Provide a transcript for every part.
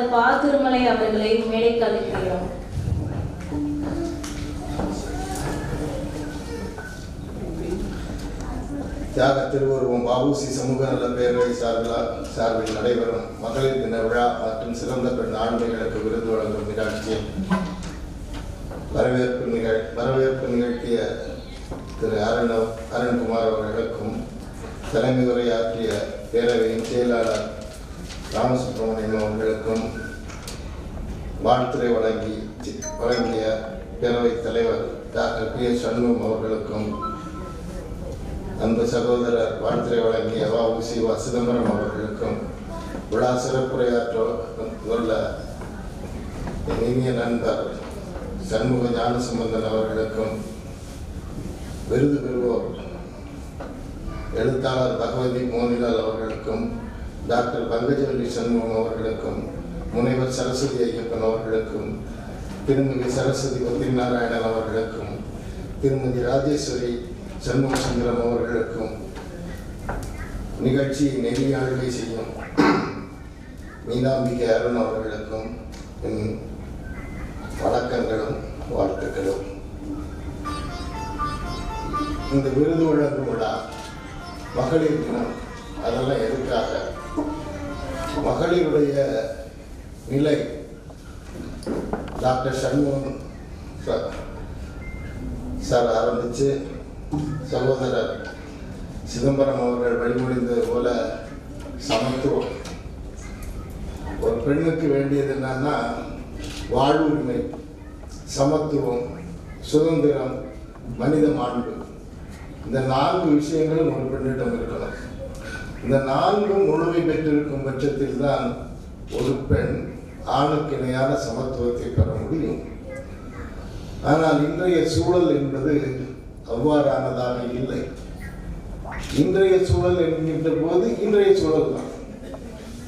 எழுத்தாளர் பா திருமலை அவர்களை மேடைக்கு அழைக்கிறோம். தியாக திருவுருவம் பாபுசி சமூக நல பேரவை சார்பில் சார்பில் நடைபெறும் மகளிர் தின விழா மற்றும் சிறந்த பெண் ஆண்மைகளுக்கு விருது வழங்கும் நிகழ்ச்சியில் வரவேற்பு நிகழ் வரவேற்பு நிகழ்த்திய திரு அருண் அருண்குமார் அவர்களுக்கும் தலைமை உரையாற்றிய பேரவையின் செயலாளர் ராமசுப்ரமணியம் அவர்களுக்கும் வாழ்த்துறை வழங்கி வழங்கிய பேரவைத் தலைவர் டாக்டர் பி எஸ் சண்முகம் அவர்களுக்கும் அன்பு சகோதரர் வாழ்த்துறை வழங்கிய வஉசி வ. சிதம்பரம் அவர்களுக்கும் விழா சிறப்புரையாற்ற உள்ள இனிய நண்பர் சண்முக ஞானசம்பந்தன் அவர்களுக்கும் விருது பெறுவோர் எழுத்தாளர் பகவதி மோனிலால் அவர்களுக்கும் டாக்டர் பங்கஜவல்லி சண்முகம் அவர்களுக்கும் முனைவர் சரஸ்வதி ஐயப்பன் அவர்களுக்கும் திருமதி சரஸ்வதி பத்ரிநாராயணன் அவர்களுக்கும் திருமதி ராஜேஸ்வரி சண்முகசுந்தரம் அவர்களுக்கும் நிகழ்ச்சியை நெறியாழ்வை செய்யும் மீனாம்பிகை அருண் அவர்களுக்கும் என் வணக்கங்களும் வாழ்த்துக்களும். இந்த விருது வழங்கும் விழா மகளிர் தினம். அதெல்லாம் எதுக்காக? மகளிருடைய நிலை டாக்டர் சண்முகம் சார் சார் ஆரம்பித்து சகோதரர் சிதம்பரம் அவர்கள் வழிமொழிந்தது போல சமத்துவம். ஒரு பெண்ணுக்கு வேண்டியது என்னன்னா வாழ்வுரிமை சமத்துவம் சுதந்திரம் மனித மாண்பு. இந்த நான்கு விஷயங்களும் ஒரு பெண்ணிடம் இருக்கணும். இந்த நான்கும் முழுமை பெற்றிருக்கும் பட்சத்தில் தான் ஒரு பெண் ஆணுக்கு இணையான சமத்துவத்தை பெற முடியும். ஆனால் இன்றைய சூழல் என்பது அவ்வாறானதாக இல்லை. இன்றைய சூழல் என்கின்ற போது இன்றைய சூழல் தான்.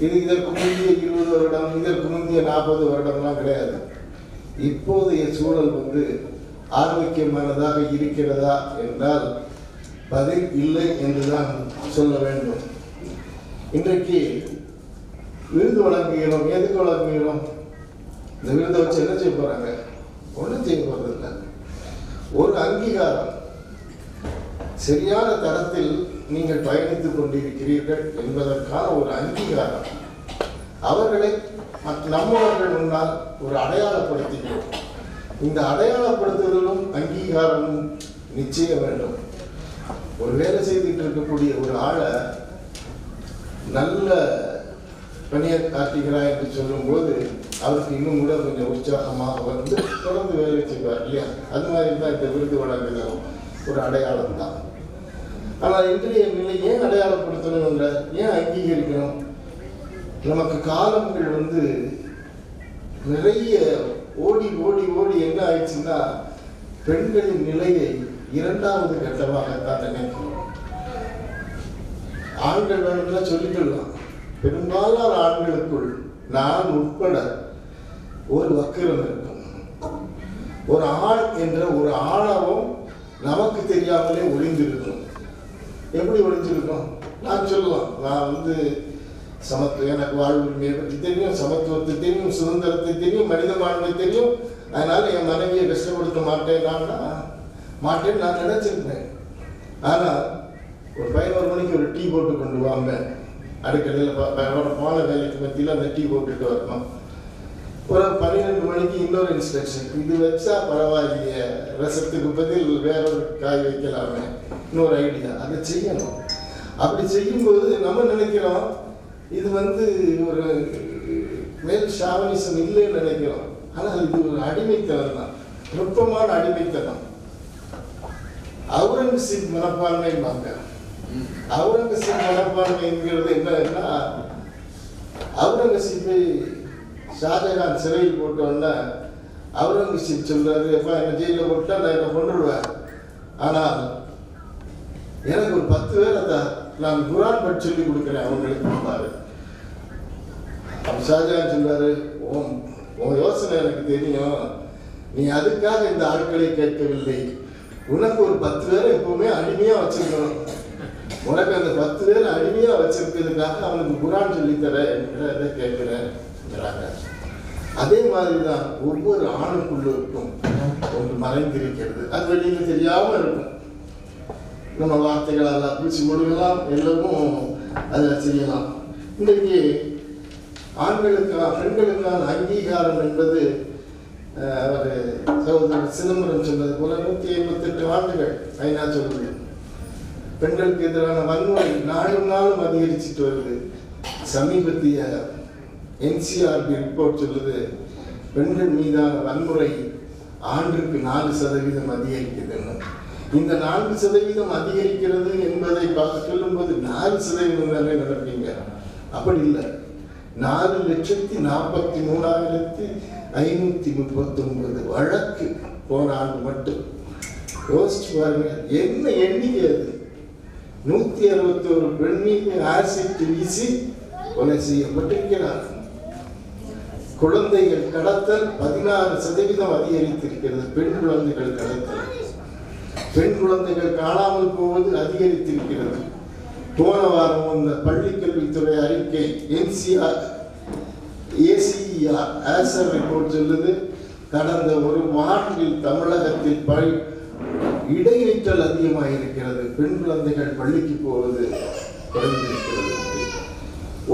இது இதற்கு முந்தைய இருபது வருடம் இதற்கு முந்தைய நாற்பது வருடம்லாம் கிடையாது. இப்போதைய சூழல் வந்து ஆரோக்கியமானதாக இருக்கிறதா என்றால் பதில் இல்லை என்றுதான் சொல்ல வேண்டும். இன்றைக்கு விருது வழங்குகிறோம் எதுக்கு வழங்குகிறோம்? இந்த விருதை வச்சு என்ன செய்ய போறாங்க? ஒன்றும் செய்ய போறதில்லை. ஒரு அங்கீகாரம். சரியான தரத்தில் நீங்கள் பயணித்துக் கொண்டிருக்கிறீர்கள் என்பதற்கான ஒரு அங்கீகாரம். அவர்களை நம்மவர்கள் முன்னால் ஒரு அடையாளப்படுத்துகிறோம். இந்த அடையாளப்படுத்துதலும் அங்கீகாரமும் நிச்சயம் வேண்டும். ஒரு வேலை செய்துட்டு இருக்கக்கூடிய ஒரு ஆளை நல்ல பணியை காட்டுகிறாய் என்று சொல்லும்போது அவருக்கு இன்னும் கூட கொஞ்சம் உற்சாகமாக வந்து தொடர்ந்து வேலை செய்வார் இல்லையா? அது மாதிரி தான் இந்த விருது வழங்குகிற ஒரு அடையாளம் தான். ஆனால் இன்றைய நிலை ஏன் அடையாளப்படுத்தணும் என்ற ஏன் அங்கீகரிக்கணும்? நமக்கு காலங்கள் வந்து நிறைய ஓடி ஓடி ஓடி என்ன ஆயிடுச்சுன்னா பெண்களின் நிலையை இரண்டாவது கட்டமாகத்தான் நினைக்கிறோம். ஆண்கள் வேணும்னா சொல்லிக்கலாம். பெரும்பாலான ஆண்களுக்குள் நான் உட்பட ஒரு வக்கிரம் இருக்கும். ஒரு ஆண் என்ற ஒரு ஆணவம் நமக்கு தெரியாமலே ஒளிந்திருக்கும். எப்படி ஒளிஞ்சிருக்கும் நான் சொல்லலாம். நான் வந்து சமத்துவம் எனக்கு வாழ்வுரிமையை பற்றி தெரியும் சமத்துவத்தை தெரியும் சுதந்திரத்தை தெரியும் மனித மாண்பை தெரியும். அதனால என் மனைவியை கஷ்டப்படுத்த மாட்டேன் நான் மாட்டேன்னு நான் நினைச்சிருப்பேன். ஆனால் ஒரு பதினோரு மணிக்கு ஒரு டீ போட்டு கொண்டு வாங்க அடுக்கடையில் அவரோட போன வேலைக்கு மத்தியில் அந்த டீ போட்டுட்டு வரணும். ஒரு பன்னிரெண்டு மணிக்கு இன்னொரு இன்ஸ்ட்ரக்ஷன் இது வச்சா பரவாயில்லையே. ரசத்துக்கு பதில் வேற ஒரு காய் வைக்கலாமே. இன்னொரு ஐடியா அதை செய்யணும். அப்படி செய்யும்போது நம்ம நினைக்கிறோம் இது வந்து ஒரு மேல் ஷாவனிசம் இல்லைன்னு நினைக்கிறோம். ஆனால் இது ஒரு அடிமைத்தனம் தான். நுட்பமான அடிமைத்தனம். அவுரங்கசீப் மனப்பான்மைம்பாங்க. அவுரங்கசீப் மனப்பான்மை என்கிறது என்னன்னா அவுரங்கசீப்பை ஷாஜகான் சிறையில் போட்டோன்னா அவுரங்கசீப் சொல்றாரு எப்பா என்ன ஜெயிலில் போட்டா நான் என்ன கொண்டுடுவேன் ஆனால் எனக்கு ஒரு பத்து பேர் அந்த நான் குரான் பற்றி சொல்லி கொடுக்குறேன் அவங்களுக்கு கொடுப்பாரு அப்ப ஷாஜகான் சொல்றாரு உன் உன் யோசனை எனக்கு தெரியும். நீ அதுக்காக இந்த ஆட்களை கேட்கவில்லை. உனக்கு ஒரு பத்து பேரை எப்பவுமே அடிமையா வச்சிருக்கணும். உனக்கு அந்த பத்து பேர் அடிமையா வச்சிருக்கிறதுக்காக அவனுக்கு குரான் சொல்லித்தர என்கிட்ட கேட்கிறேன் அதே மாதிரி தான் ஒவ்வொரு ஆணுக்குள்ளுக்கும் ஒன்று மறைந்திருக்கிறது. அது வெளியில் தெரியாமல் இருக்கும். நம்ம வார்த்தைகளெல்லாம் பூச்சி முழுகலாம் எல்லாமும் அதை செய்யலாம். இன்றைக்கு ஆண்களுக்கான பெண்களுக்கான அங்கீகாரம் என்பது அவர் சகோதரர் சிதம்பரம் சொன்னது போல நூற்றி ஐம்பத்தெட்டு ஆண்டுகள் ஐநா சொல்லுங்கள் பெண்களுக்கு எதிரான வன்முறை நாளும் நாளும் அதிகரிச்சுட்டு வருது. சமீபத்திய என்சிஆர்பி ரிப்போர்ட் சொல்லுது பெண்கள் மீதான வன்முறை ஆண்டுக்கு நாலு சதவீதம் அதிகரிக்குதுன்னு. இந்த நான்கு சதவீதம் அதிகரிக்கிறது என்பதை பார்த்து சொல்லும்போது நாலு சதவீதம் தானே நடப்பீங்க. அப்படி இல்லை. நாலு லட்சத்தி நாற்பத்தி மூணாயிரத்தி ஐநூத்தி முப்பத்தி ஒன்பது வழக்கு போன ஆண்டு மட்டும். யோசிச்சு பாருங்க என்ன எண்ணிக்கை அது? நூத்தி அறுபத்தி ஒரு பெண் மீது ஆசிட் வீசி கொலை செய்யப்பட்டிருக்கிறார் குழந்தைகள் கடத்தல் பதினாறு சதவீதம் அதிகரித்திருக்கிறது. பெண் குழந்தைகள் கடத்தல். பெண் குழந்தைகள் காணாமல் போவது அதிகரித்திருக்கிறது. போன வாரம் வந்த பள்ளிக்கல்வித்துறை அறிக்கை என்சிஆர் ஏசிஆர் ஆசர் ரிப்போர்ட் சொல்லுது கடந்த ஒரு வாரத்தில் தமிழகத்தில் பழி இடையேற்றல் அதிகமாக இருக்கிறது பெண் குழந்தைகள் பள்ளிக்கு போவது குறைந்திருக்கிறது.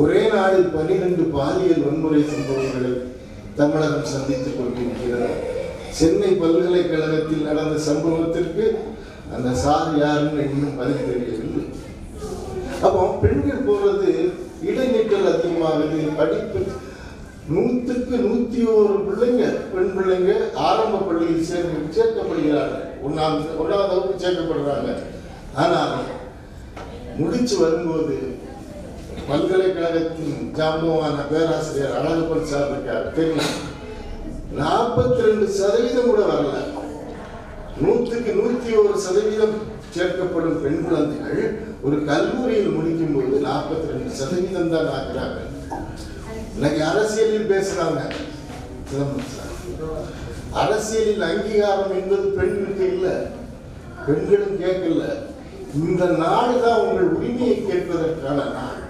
ஒரே நாளில் பனிரெண்டு பாலியல் வன்முறை சம்பவங்களை தமிழகம் சந்தித்துக் கொண்டிருக்கிறது. சென்னை பல்கலைக்கழகத்தில் நடந்த சம்பவத்திற்கு அந்த சார் யாருன்னு இன்னும் பதில் தெரியவில்லை. அப்போ பெண்கள் போறது இடைநீக்கல் அதிகமாகுது. படிப்பு நூற்றுக்கு நூத்தி ஒரு பிள்ளைங்க பெண் பிள்ளைங்க ஆரம்ப பள்ளியில் சேர்க்க சேர்க்கப்படுகிறார்கள். ஒன்றாம் ஒன்றாவது வகுப்பு சேர்க்கப்படுறாங்க. ஆனால் முடிச்சு வரும்போது பல்கலைக்கழகத்தின் ஜாம்பவான பேராசிரியர் அழகப்பன் சார் இருக்கார். தெரியும்? நாற்பத்தி ரெண்டு சதவீதம் கூட வரல. நூற்றுக்கு நூற்றி ஒரு சதவீதம் சேர்க்கப்படும் பெண் குழந்தைகள் ஒரு கல்லூரியில் முடிக்கும் போது நாற்பத்தி ரெண்டு சதவீதம் தான் ஆகிறாங்க. இன்னைக்கு அரசியலில் பேசுறாங்க. சிதம்பரம் சார். அரசியலில் அங்கீகாரம் என்பது பெண்களுக்கு இல்லை. பெண்களும் கேட்கல. இந்த நாடு தான் உங்கள் உரிமையை கேட்பதற்கான நாள்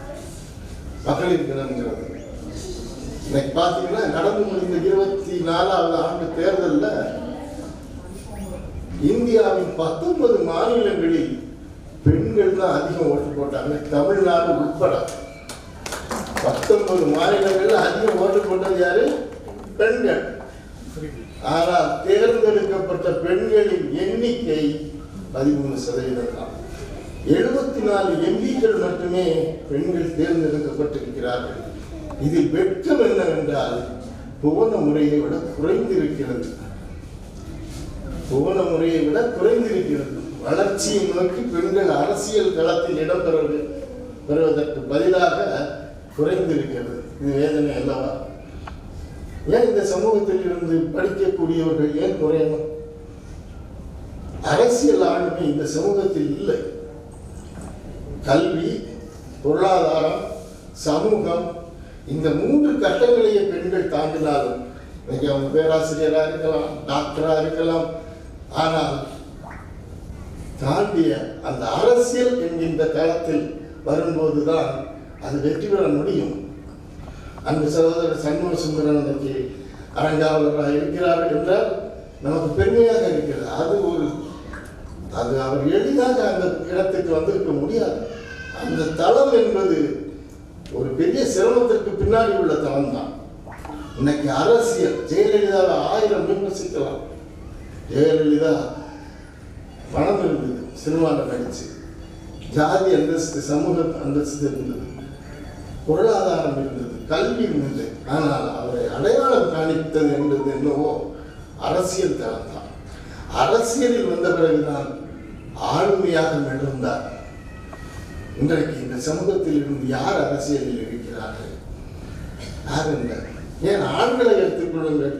மகளிர் தினம்ங்கிறது. இன்னைக்கு பார்த்தீங்கன்னா நடந்து முடிந்த இருபத்தி நாலாவது ஆண்டு தேர்தலில் இந்தியாவின் பத்தொன்பது மாநிலங்களில் பெண்கள் தான் அதிகம் ஓட்டு போட்டாங்க. தமிழ்நாடு உட்பட. பத்தொன்பது மாநிலங்களில் அதிகம் ஓட்டு போட்டது யாரு? பெண்கள். ஆனால் தேர்ந்தெடுக்கப்பட்ட பெண்களின் எண்ணிக்கை பதிமூணு சதவீதம் தான். எழுபத்தி நாலு எம்பிக்கள் மட்டுமே பெண்கள் தேர்ந்தெடுக்கப்பட்டிருக்கிறார்கள். இதில் வெட்கம் என்னவென்றால் புவன முறையை விட குறைந்திருக்கிறது. புவன முறையை விட குறைந்திருக்கிறது. வளர்ச்சியை நோக்கி பெண்கள் அரசியல் களத்தில் இடம் பெறுவதற்கு பதிலாக குறைந்திருக்கிறது. இது வேதனை அல்லவா? ஏன் இந்த சமூகத்தில் இருந்து படிக்கக்கூடியவர்கள் ஏன் குறையணும்? அரசியல் ஆளுமை இந்த சமூகத்தில் இல்லை. கல்வி பொருளாதாரம் சமூகம் இந்த மூன்று கட்டங்களையே பெண்கள் தாண்டினாலும் இன்னைக்கு அவங்க பேராசிரியராக இருக்கலாம் டாக்டராக இருக்கலாம் ஆனால் தாண்டிய அந்த அரசியல் என்கின்ற தளத்தில் வரும்போதுதான் அது வெற்றி பெற முடியும். அன்பு சகோதரர் சண்முக சுந்தரன் இன்னைக்கு அரங்காவலராக இருக்கிறார்கள் என்றால் நமக்கு பெருமையாக இருக்கிறது. அது ஒரு அது அவர் எளிதாக அந்த இடத்துக்கு வந்திருக்க முடியாது. அந்த தளம் என்பது ஒரு பெரிய சிரமத்திற்கு பின்னாடி உள்ள தளம் தான். இன்னைக்கு அரசியல் ஜெயலலிதாவை ஆயிரம் விமர்சிக்கலாம் ஜெயலலிதா பணம் இருந்தது சினிமாவில் நடிச்சு. ஜாதி அந்தஸ்து சமூக அந்தஸ்து இருந்தது. பொருளாதாரம் இருந்தது கல்வி இருந்தது. ஆனால் அவரை அடையாளம் காணித்தது என்பது என்னவோ அரசியல் தளம் தான். அரசியலில் வந்த பிறகுதான் ஆளுமையாக மெழுந்தார் இன்றைக்கு இந்த சமூகத்தில் இருந்து யார் அரசியலில் இருக்கிறார்கள்? யார் இல்லை ஏன் ஆண்களை எடுத்துக்கொள்ளுங்கள்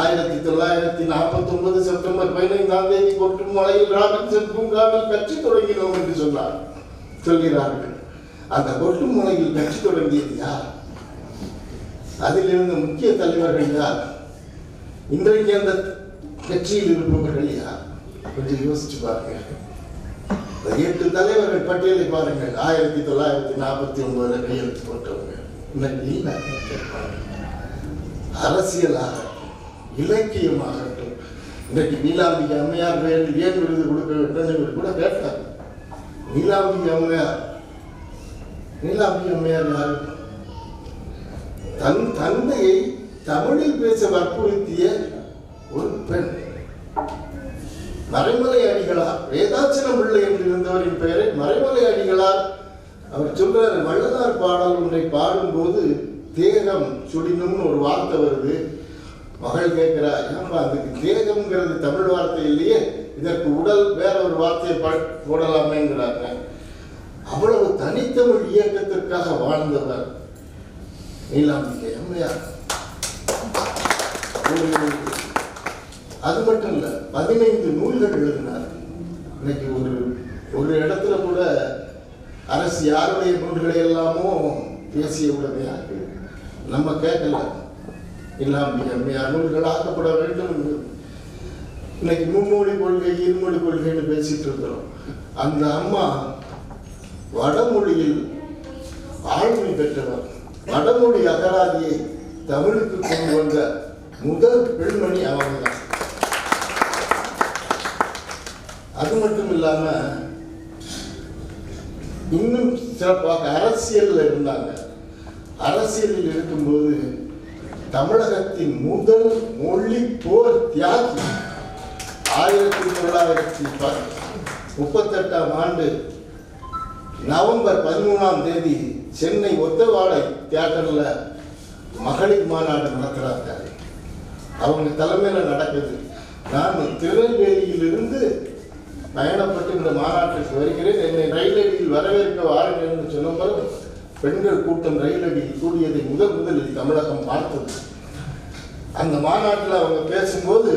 ஆயிரத்தி தொள்ளாயிரத்தி நாற்பத்தி ஒன்பது செப்டம்பர் பதினைந்தாம் தேதி கொட்டுமலையில் ராபின்சன் பூங்காவில் கட்சி தொடங்கினோம் என்று சொன்னார். சொல்கிறார்கள். அந்த கொட்டுமலையில் கட்சி தொடங்கியது யார்? அதில் இருந்த முக்கிய தலைவர்கள் யார்? இன்றைக்கு அந்த கட்சியில் இருப்பவர்கள் யார்? கொஞ்சம் யோசிச்சு பாருங்க எட்டு தலைவர்கள் பட்டியலை பாருங்கள். ஆயிரத்தி தொள்ளாயிரத்தி நாற்பத்தி ஒன்பதுல கையெழுத்து போட்டவங்க. இன்னைக்கு இல்லை. இலக்கியமாகட்டும். இன்றைக்கு நீலாம்பிகை அம்மையார் பேரில் ஏன் விருது கொடுக்க வேண்டும் என்று கூட கேட்டார். நீலாம்பிகை அம்மையார் நீலாம்பிகை அம்மையார் தன் தந்தையை தமிழில் பேச வற்புறுத்திய ஒரு பெண். மறைமலை அடிகளார் வேதாச்சலம் பிள்ளை என்று இருந்தவரின் பெயரை மறைமலை அடிகளார். அவர் சொல்றார் வள்ளலார் பாடல் ஒன்றை பாடும்போது தேகம் சுடினும்னு ஒரு வார்த்தை வருது. மகள் கேட்கிறா ஏன்பா அதுக்கு தேகம்ங்கிறது தமிழ் வார்த்தை இல்லையே இதற்கு உடல் வேற ஒரு வார்த்தையை பா- போடலாமேங்கிறாங்க. அவ்வளவு தனித்தமிழ் இயக்கத்திற்காக வாழ்ந்தவர் நீலாம்பிகை அம்மையார். அது மட்டும் இல்ல பதினைந்து நூல்கள் எழுதினார். இன்னைக்கு ஒரு ஒரு இடத்துல கூட அரசு யாருடைய நூல்களை எல்லாமோ பேசிய உடமையாக நம்ம கேட்கல. இல்லாம அம்மையார் நூல்கள் ஆக்கப்பட வேண்டும் இன்னைக்கு மும்மொழி கொள்கை இருமொழி கொள்கைன்னு பேசிட்டு இருக்கிறோம். அந்த அம்மா வடமொழியில் ஆளுமை பெற்றவர் வடமொழி அகராதியை தமிழுக்கு கொண்டு வந்த முதல் பெண்மணி அவங்க தான் அது மட்டும் இல்லாம இன்னும் சிறப்பாக அரசியலில் இருந்தாங்க. அரசியலில் இருக்கும்போது தமிழகத்தின் முதல் மொழி போர் தியாகி ஆயிரத்தி தொள்ளாயிரத்தி முப்பத்தெட்டாம் ஆண்டு நவம்பர் பதிமூணாம் தேதி சென்னை ஒத்தவாடை தியேட்டரில் மகளிர் மாநாடு நடத்துகிறாங்க அவங்க தலைமையில் நடக்குது. நான் திருநெல்வேலியிலிருந்து பயணப்பட்டு இந்த மாநாட்டிற்கு வருகிறேன். என்னை ரயிலடியில் வரவேற்க வாருங்கள் என்று சொன்ன பெண்கள் கூட்டம் ரயிலடியில் கூடியதை முதல் முதலில் தமிழகம் பார்த்தது. அந்த மாநாட்டில் அவங்க பேசும்போது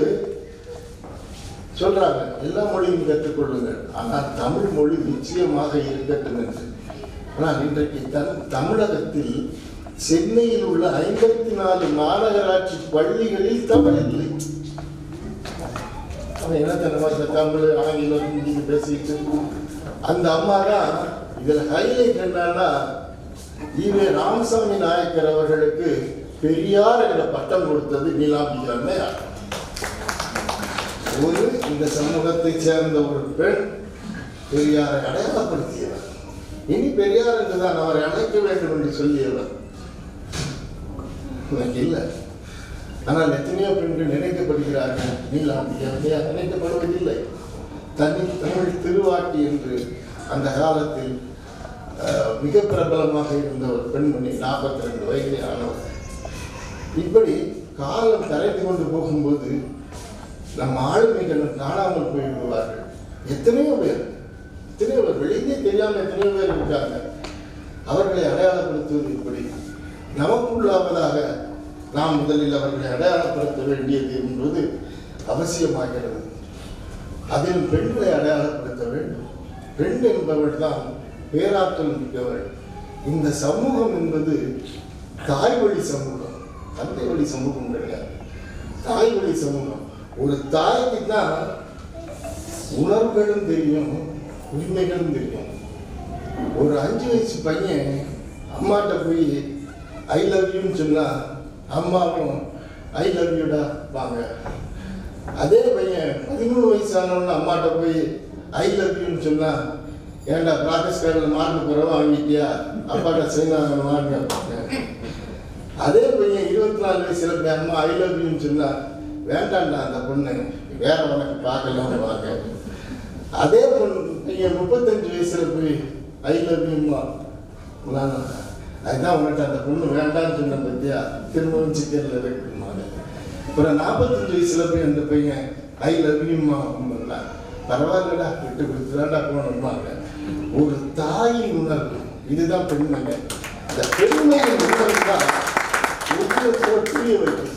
சொல்றாங்க எல்லா மொழியும் கற்றுக்கொள்ளுங்கள் ஆனால் தமிழ் மொழி நிச்சயமாக இருக்கட்டும் என்று. ஆனால் இன்றைக்கு தன் தமிழகத்தில் சென்னையில் உள்ள ஐம்பத்தி நாலு மாநகராட்சி பள்ளிகளில் தமிழ் இல்லை. அவன் என்ன தனமாக தமிழ் ஆங்கிலம் ஹிந்தி பேசிட்டு? அந்த அம்மா தான் இதில் ஹைலைட் என்னன்னா ஈவே ராமசாமி நாயக்கர் அவர்களுக்கு பெரியார் என்ற பட்டம் கொடுத்தது நீலாம்பிகை ஒரு இந்த சமூகத்தைச் சேர்ந்த ஒரு பெண் பெரியாரை அடையாளப்படுத்தியவர். இனி பெரியார் என்றுதான் அவரை அழைக்க வேண்டும் என்று சொல்லியவர். எனக்கு இல்லை. ஆனால் எத்தனையோ பெண்கள் நினைக்கப்படுகிறார்கள். நீலாம்பிகை அம்மையார் நினைக்கப்படுவதில்லை. தனி தமிழ் திருவாட்டி என்று அந்த காலத்தில் மிக பிரபலமாக இருந்த ஒரு பெண்மணி நாற்பத்தி ரெண்டு வயதே ஆனவர் இப்படி காலம் கரைந்து கொண்டு போகும்போது நம் ஆளுமைகள் காணாமல் போய்விடுவார்கள். எத்தனையோ பேர் எத்தனையோ பேர் வெளியே தெரியாமல் எத்தனையோ பேர் இருக்காங்க. அவர்களை அடையாளப்படுத்துவது இப்படி. நமக்குள்ளாவதாக நாம் முதலில் அவர்களை அடையாளப்படுத்த வேண்டியது என்பது அவசியமாகிறது. அதில் பெண்களை அடையாளப்படுத்த வேண்டும். பெண் என்பவள் தான் பேராற்றல் மிக்கவள் இந்த சமூகம் என்பது தாய் வழி சமூகம். தந்தை வழி சமூகம் கிடையாது. தாய் வழி சமூகம். ஒரு தாய்க்கு தான் உணர்வுகளும் தெரியும் உரிமைகளும் தெரியும். ஒரு அஞ்சு வயசு பையன் அம்மாட்ட போய் ஐ லவ் யூன்னு சொன்னா அம்மாவும் ஐ லவ் யூடா வாங்க. அதே பையன் பதிமூணு வயசானவன அம்மாட்ட போய் ஐ லவ் யூன்னு சொன்னா ஏன்டா ப்ராக்டிஸ் கார்டில் மார்க் குறைவா வாங்கிட்டியா? அப்பாட்ட சைனா மார்க் அதே பையன் இருபத்தி நாலு வயசுல போய் அம்மா ஐ லவ் யூன்னு சொன்னா வேண்டாம்டா அந்த பொண்ணு. வேற உனக்கு பார்க்கலாம்னு வாங்க அதே பொண்ணு நீங்கள் முப்பத்தஞ்சு வயசுல போய் ஐ லவ் யூம்மா அதுதான் உங்கள்கிட்ட அந்த பொண்ணு வேண்டாம்னு சொன்ன பத்தியா? திரும்பவும் சிக்கன்ல இருக்குமா? அப்புறம் நாற்பத்தஞ்சு வயசுல போய் அந்த பையன் ஐ லவ் யூம்மா அப்படின்னா பரவாயில்லடா விட்டு கொடுத்துதான்டா போனோம்னாங்க ஒரு தாயின் உணர்வு. இதுதான் பெண்மைங்க. இந்த பெண்மையின் உணர்வு தான் ஒவ்வொரு புரிய வைக்கும்.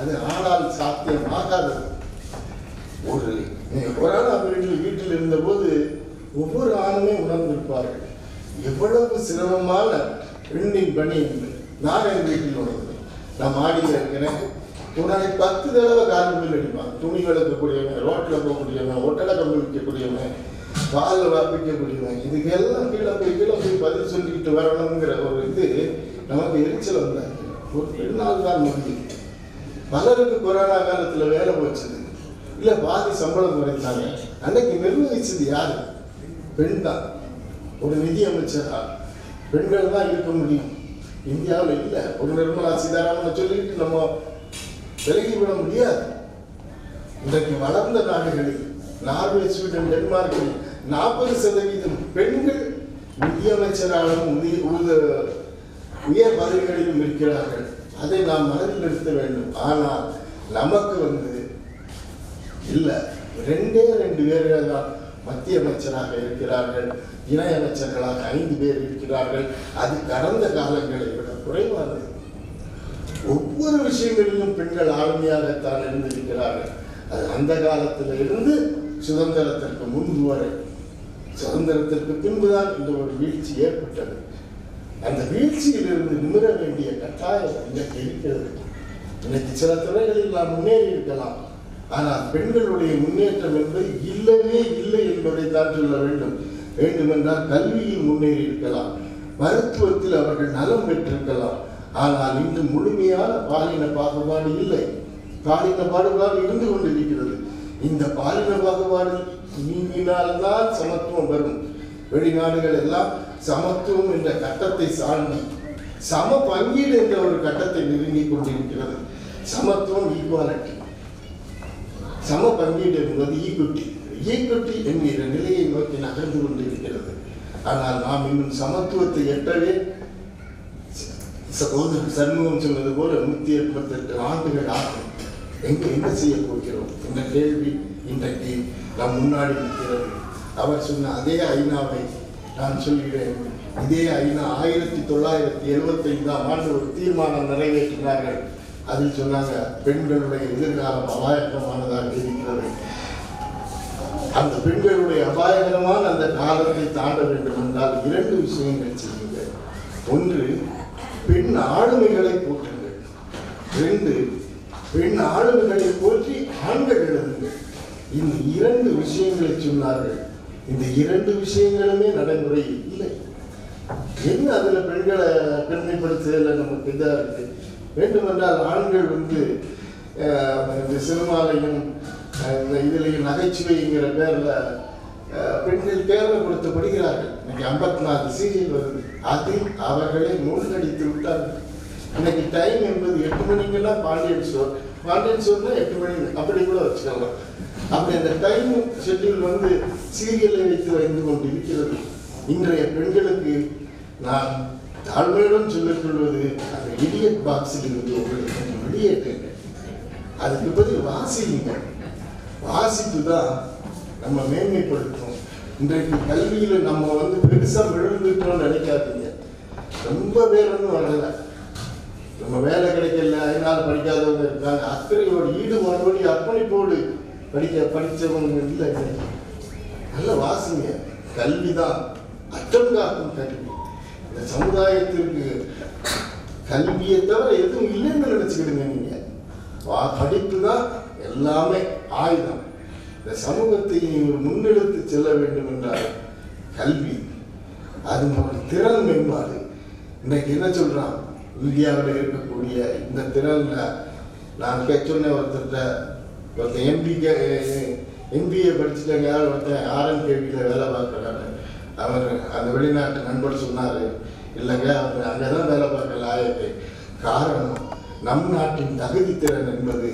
அது ஆனால் சாத்தியம் ஆகாதது ஒரு நீங்க கொரோனா பீரியடில் வீட்டில் இருந்தபோது ஒவ்வொரு ஆணுமே உணர்ந்திருப்பார்கள். எவ்வளவு சிரமமான பெண்ணின் பணி என்று. நான் என் வீட்டில் உணர்ந்தேன் நான் மாடியில் இருக்கிறேன். ஒரு நாளைக்கு பத்து தடவை மில் அடிப்பான். துணி விளக்கக்கூடியவன் ரோட்டில் போகக்கூடியவன் ஒட்டடை கம்பு விற்கக்கூடியவன் பால் வாப்பிக்கக்கூடியவன். இதுக்கெல்லாம் கீழே போய் கீழே போய் பதில் சொல்லிக்கிட்டு வரணுங்கிற ஒரு இது நமக்கு எரிச்சல் வந்தாங்க ஒரு பெண்ணால் தான் முடியும் பலருக்கு கொரோனா காலத்துல வேலை போச்சுது இல்ல பாதி சம்பளம் குறைத்தாங்க அன்னைக்கு நிர்வகிச்சது யாரு? பெண் தான். ஒரு நிதி அமைச்சரா? பெண்கள் தான் இருக்க முடியும். இந்தியாவில் இல்லை. ஒரு நிர்மலா சீதாராமனை சொல்லிட்டு நம்ம விலகி விட முடியாது. இன்றைக்கு வளர்ந்த நாடுகளில் நார்வே ஸ்வீடன் டென்மார்க்கில் நாற்பது சதவீதம் பெண்கள் நிதியமைச்சராலும் உயர் பதவிகளிலும் இருக்கிறார்கள். அதை நாம் மனதில் நிறுத்த வேண்டும். ஆனால் நமக்கு வந்து இல்லை. ரெண்டே ரெண்டு பேர்கள் தான் மத்திய அமைச்சராக இருக்கிறார்கள் இணை அமைச்சர்களாக ஐந்து பேர் இருக்கிறார்கள். அது கடந்த காலங்களை விட குறைவானது. ஒவ்வொரு விஷயங்களிலும் பெண்கள் ஆளுமையாகத்தான் இருந்திருக்கிறார்கள். அது அந்த காலத்தில் இருந்து சுதந்திரத்திற்கு முன்பு வரை. சுதந்திரத்திற்கு பின்புதான் இந்த ஒரு வீழ்ச்சி ஏற்பட்டது. அந்த வீழ்ச்சியிலிருந்து நிமிர வேண்டிய கட்டாயம் இன்றைக்கு இருக்கிறது. இன்னைக்கு சில துறைகளில் நாம் முன்னேறி இருக்கலாம். ஆனால் பெண்களுடைய முன்னேற்றம் என்பது இல்லவே இல்லை என்பதை தான் சொல்ல வேண்டும். வேண்டுமென்றால் கல்வியில் முன்னேறி இருக்கலாம். மருத்துவத்தில் அவர்கள் நலம் பெற்றிருக்கலாம். ஆனால் இன்று முழுமையான பாலின பாகுபாடு இல்லை. பாலின பாகுபாடு இருந்து கொண்டிருக்கிறது. இந்த பாலின பாகுபாடு நீங்கினால்தான் சமத்துவம் வரும். வெளிநாடுகள் எல்லாம் சமத்துவம் என்ற கட்டத்தை சார்ந்து சம பங்கீடு என்ற ஒரு கட்டத்தை நெருங்கிக் கொண்டிருக்கிறது. சமத்துவம் ஈக்குவாலிட்டி சம பங்கீடு என்பது ஈக்குட்டி ஈக்குட்டி என்கிற நிலையை நோக்கி நகர்ந்து கொண்டிருக்கிறது. ஆனால் நாம் இன்னும் சமத்துவத்தை எட்டவே சகோதரர் சண்முகம் சொன்னது போல நூத்தி எண்பத்தெட்டு ஆண்டுகள் ஆகும். எங்க என்ன செய்ய போகிறோம்? என்ற கேள்வி இன்றைக்கு நம் முன்னாடி இருக்கிறது அவர் சொன்ன அதே ஐநாவை நான் சொல்கிறேன் இதே ஐநா ஆயிரத்தி தொள்ளாயிரத்தி எழுபத்தி ஐந்தாம் ஆண்டு ஒரு தீர்மானம் நிறைவேற்றினார்கள். அதில் சொன்னாங்க பெண்களுடைய எதிர்காலம் அபாயகரமானதாக இருக்கிறது. அந்த பெண்களுடைய அபாயகரமான அந்த காலத்தை தாண்ட வேண்டும் என்றால் இரண்டு விஷயங்கள் செய்யுங்கள். ஒன்று பெண் ஆளுமைகளை போற்றுங்கள். ரெண்டு பெண் ஆளுமைகளை போற்றி ஆண்கள் எழுதுங்கள். இந்த இரண்டு விஷயங்களை சொன்னார்கள். இந்த இரண்டு விஷயங்களுமே நடைமுறை இல்லை. என்ன அதில் பெண்களை பெருமைப்படுத்துதல் நமக்கு இதாக இருக்கு? வேண்டுமென்றால் ஆண்கள் வந்து இந்த சினிமாலையும் இந்த இதுலையும் நகைச்சுவைங்கிற பேரில் அஹ், பெண்கள் கேவலப்படுத்தப்படுகிறார்கள் இன்னைக்கு ஐம்பத்தி நாலு சீரியல் வருது. அதில் அவர்களை மூழ்கடித்து விட்டார்கள். இன்னைக்கு டைம் என்பது எட்டு மணிக்கெல்லாம் பாண்டியன் ஸ்டோர் பாண்டியன் ஸ்டோர்னா எட்டு மணி அப்படி கூட வச்சுக்கலாம் அப்படி அந்த டைம் ஷெட்யூல் வந்து சீரியலை வைத்து வைந்து கொண்டு இருக்கிறது இன்றைய பெண்களுக்கு நான் தாழ்மையுடன் சொல்லிக் கொள்வது அந்த இடியட் பாக்ஸில் இருந்து உங்களுக்கு கொஞ்சம் வெளியேற்றுங்க அதுக்கு பதில் வாசிங்க வாசிப்பு தான் நம்ம மேன்மைப்படுத்தும் இன்றைக்கு கல்வியில் நம்ம வந்து பெருசாக விழுந்துட்டோம்னு நினைக்காதீங்க. ரொம்ப பேர் ஒன்றும் வரல. நம்ம வேலை கிடைக்கல அதனால படிக்காதவங்க இருக்காங்க. அக்கறையோடு ஈடுபாடோடு அர்ப்பணிப்போடு படிக்க படித்தவங்க இல்லை. நல்ல வாசிங்க. கல்விதான். அச்சம் காக்கும் கல்வி. இந்த சமுதாயத்திற்கு கல்வியை தவிர எதுவும் இல்லைன்னு நினச்சிக்கிடுங்க நீங்கள் வா படிப்பு தான் எல்லாமே ஆயுதம். இந்த சமூகத்தை ஒரு முன்னெடுத்து செல்ல வேண்டும் என்றால் கல்வி அது நம்மளுடைய திறன் மேம்பாடு. இன்னைக்கு என்ன சொல்கிறான் இந்தியாவில் இருக்கக்கூடிய இந்த திறனில் நான் கே சொன்ன ஒருத்தர்கிட்ட ஒருத்தன் எம்பிகே எம்பிஏ படிச்சுட்டாங்க. ஒருத்தன் ஆர்என்கேவியில் வேலை பார்க்குறாரு. அவர் அந்த வெளிநாட்டு நண்பர் சொன்னார். இல்லைங்க அவர் அங்கே தான் வேலை பார்க்க லாயக்கு காரணம் நம் நாட்டின் தகுதி திறன் என்பது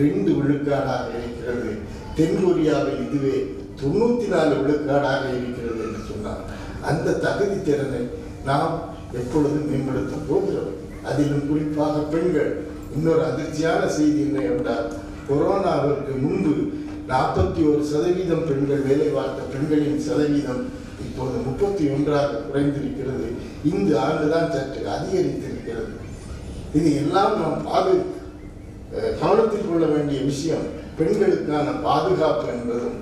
ரெண்டு விழுக்காடாக இருக்கிறது. தென்கொரியாவில் இதுவே தொண்ணூற்றி நாலு விழுக்காடாக இருக்கிறது என்று சொன்னார். அந்த தகுதி திறனை நாம் எப்பொழுதும் மேம்படுத்த போகிறோம். அதிலும் குறிப்பாக பெண்கள். இன்னொரு அதிர்ச்சியான செய்தி என்ன என்றால் கொரோனாவிற்கு முன்பு நாற்பத்தி ஒரு சதவீதம் பெண்கள் வேலை பார்த்த பெண்களின் சதவீதம் இப்போது முப்பத்தி ஒன்றாக குறைந்திருக்கிறது. இந்த ஆண்டுதான் சற்று அதிகரித்திருக்கிறது. இது எல்லாம் நாம் பாது கவனத்தில் கொள்ள வேண்டிய விஷயம். பெண்களுக்கான பாதுகாப்பு என்பதும்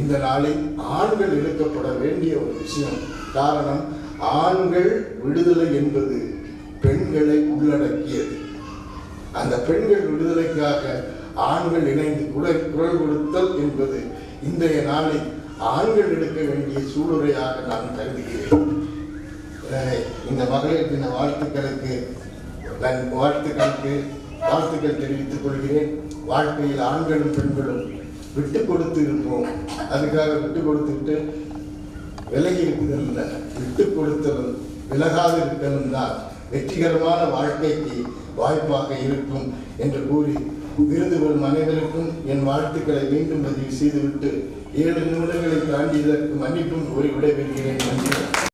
இந்த நாளில் ஆண்கள் எடுக்கப்பட வேண்டிய ஒரு விஷயம். காரணம் ஆண்கள் விடுதலை என்பது பெண்களை உள்ளடக்கியது. அந்த பெண்கள் விடுதலைக்காக ஆண்கள் இணைந்து குரல் குரல் கொடுத்தல் என்பது இன்றைய நாளில் ஆண்கள் எடுக்க வேண்டிய சூளுரையாக நான் கருதுகிறேன். எனவே இந்த மகளிர் தின வாழ்த்துக்களுக்கு வாழ்த்துக்களுக்கு வாழ்த்துக்கள் தெரிவித்துக் கொள்கிறேன். வாழ்க்கையில் ஆண்களும் பெண்களும் விட்டு கொடுத்து இருப்போம். அதுக்காக விட்டு கொடுத்துட்டு விலகி இருக்குதல்ல விட்டு கொடுத்தலும் விலகாது இருக்கலும் தான் வெற்றிகரமான வாழ்க்கைக்கு வாய்ப்பாக இருக்கும் என்று கூறி விருது பெறும் அனைவருக்கும் என் வாழ்த்துக்களை மீண்டும் பதிவு செய்துவிட்டு ஏழு நிமிடங்களை தாண்டி இதற்கு மன்னிப்பும் ஒரு விடைபெறுகிறேன். நன்றி.